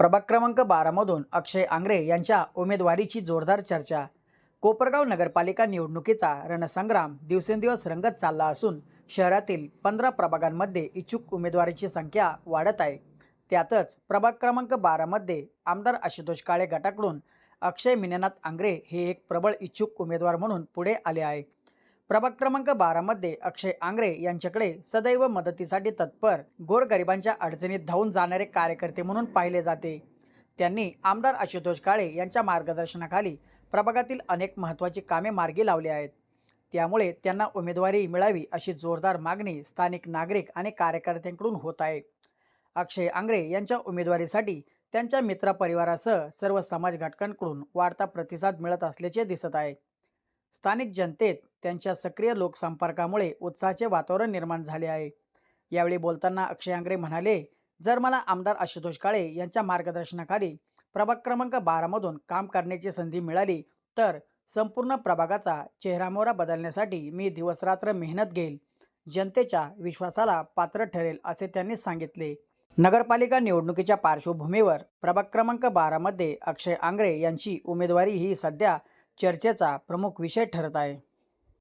प्रभाग क्रमांक बारामधून अक्षय आंग्रे यांच्या उमेदवारीची जोरदार चर्चा. कोपरगाव नगरपालिका निवडणुकीचा रणसंग्राम दिवसेंदिवस रंगत चालला असून शहरातील पंधरा प्रभागांमध्ये इच्छुक उमेदवारांची संख्या वाढत आहे. त्यातच प्रभाग क्रमांक बारामध्ये आमदार आशुतोष काळे गटाकडून अक्षय मिनेनाथ आंग्रे हे एक प्रबळ इच्छुक उमेदवार म्हणून पुढे आले आहे प्रभाग क्रमांक बारामध्ये अक्षय आंग्रे यांच्याकडे सदैव मदतीसाठी तत्पर गोरगरिबांच्या अडचणीत धावून जाणारे कार्यकर्ते म्हणून पाहिले जाते. त्यांनी आमदार आशुतोष काळे यांच्या मार्गदर्शनाखाली प्रभागातील अनेक महत्त्वाची कामे मार्गी लावली आहेत. त्यामुळे त्यांना उमेदवारी मिळावी अशी जोरदार मागणी स्थानिक नागरिक आणि कार्यकर्त्यांकडून होत आहे. अक्षय आंग्रे यांच्या उमेदवारीसाठी त्यांच्या मित्रपरिवारासह सर्व समाज घटकांकडून वाढता प्रतिसाद मिळत असल्याचे दिसत आहे. स्थानिक जनतेत त्यांच्या सक्रिय लोकसंपर्कामुळे उत्साहाचे वातावरण निर्माण झाले आहे. यावेळी बोलताना अक्षय आंग्रे म्हणाले जर मला आमदार आशुतोष काळे यांच्या मार्गदर्शनाखाली प्रभाग क्रमांक बारामधून काम करण्याची संधी मिळाली तर संपूर्ण प्रभागाचा चेहरामोहरा बदलण्यासाठी मी दिवसरात्र मेहनत घेईल जनतेच्या विश्वासाला पात्र ठरेल असे त्यांनी सांगितले. नगरपालिका निवडणुकीच्या पार्श्वभूमीवर प्रभाग क्रमांक बारामध्ये अक्षय आंग्रे यांची उमेदवारी ही सध्या चर्चेचा प्रमुख विषय ठरत आहे.